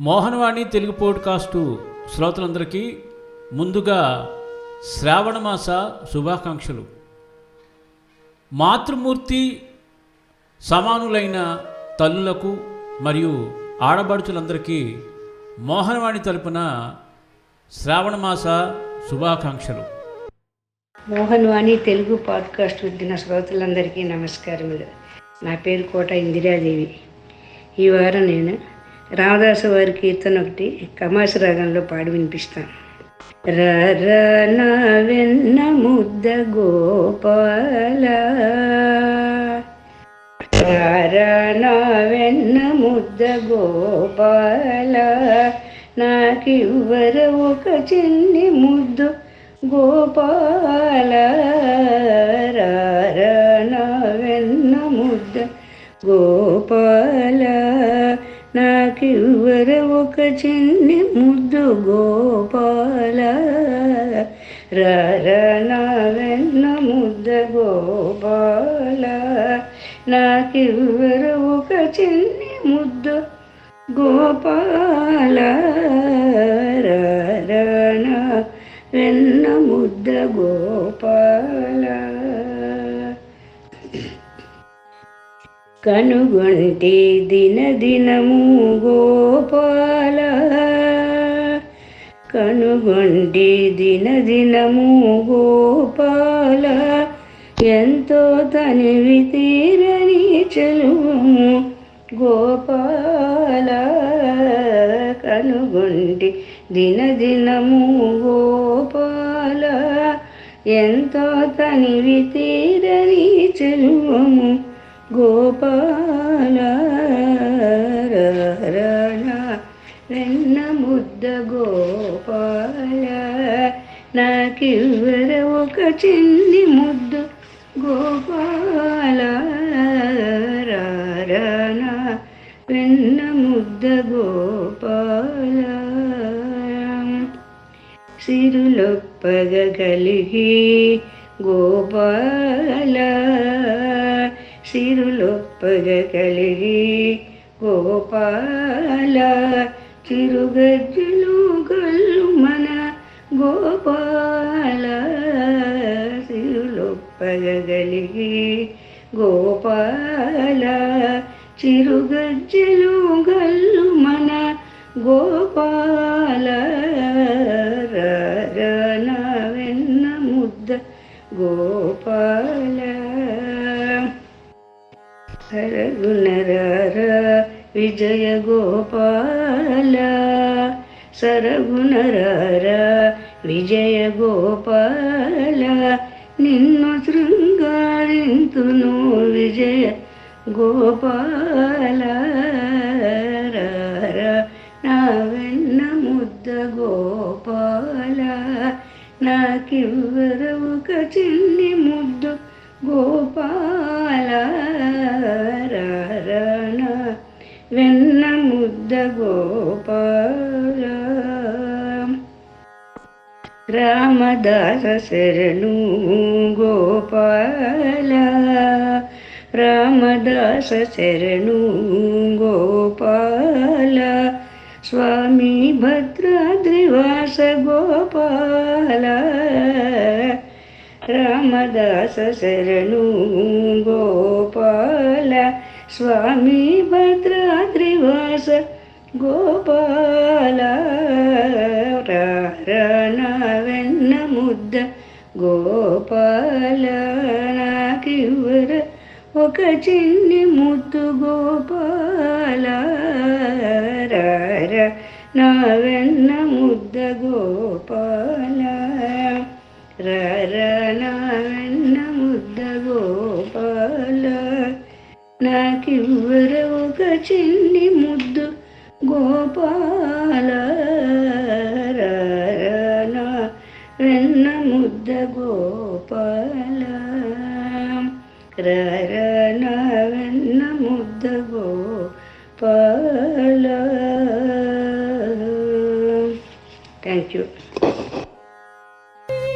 మోహనవాణి తెలుగు పోడ్కాస్టు శ్రోతలందరికీ ముందుగా శ్రావణమాస శుభాకాంక్షలు. మాతృమూర్తి సమానులైన తల్లులకు మరియు ఆడబడుచులందరికీ మోహనవాణి తరపున శ్రావణమాస శుభాకాంక్షలు. మోహన్వాణి తెలుగు పాడ్కాస్ట్ వింటున్న శ్రోతలందరికీ నమస్కారములు. నా పేరు కోట ఇందిరాదేవి. ఈ వారం నేను రామదాసు వారి కీర్తన ఒకటి కమాస రాగంలో పాడి వినిపిస్తాను రన వెన్న ముద్ద గోపాల. రా నా వెన్న ముద్ద గోపాల. నాకివ్వర ఒక చిన్ని ముద్దు గోపాల. రారా నా వెన్న ముద్ద గోపాల. నాకివ్వర ఒక చిన్ని ముద్దు గోపాల. రారా నా వెన్న ముద్ద గోపాల. నాకివ్వర ఒక చిన్ని ముద్దు గోపాల. రారణ వెన్న ముద్ద గోపాల. కనుగొంటి దిన దినము గోపాల. కనుగొంటి దిన దినము గోపాల. ఎంతో తనివి తీరని చెలువము గోపాల. కనుగొంటే దిన దినము గోపాల. ఎంతో తనివి తీరని చెలువము గోపాల వెన్న ముద్ద గోపాల నాకివ్వర ఒక చిన్ని ముద్దు గోపాల రారణ వెన్న ముద్ద గోపాల. సిరులొప్పగ కలిగి గోపాల సిరులొప్పగ కలిగి గోపాల చిరుగజ్జలు గల్లు మన గోపాల సిరులొప్పగలిగి గోపాల చిరుగజ్జలు గల్లు మన గోపాల రన వెన్న ముద్ద గోపాల సరగుణరార విజయ గోపాల సరగుణరార విజయ గోపాల నిన్ను శృంగారింతును విజయ గోపాల నా వెన్న ముద్ద గోపాల నాకివ్వరవు ఒక చిన్ని ముద్దు గోపాల వెన్న ముద్ద గోపాల. రామదాస శరణు గోపాల. రామదాస శరణు గోపాల. స్వామి భద్రాద్రివాస గోపాల. రామదాస శరణు గోపాల స్వామి భద్రాద్రివాస గోపాల వెన్న ముద్ద గోపాల నాకివ్వర ఒక చిన్ని ముద్దు గోపాల నా వెన్న ముద్ద గోపాల రార వెన్న ముద్ద గోపాల నాకివ్వర ఒక చిన్ని ముద్దు గోపాల రార వెన్న ముద్ద గోపాల రార వెన్న ముద్ద Gopala thank you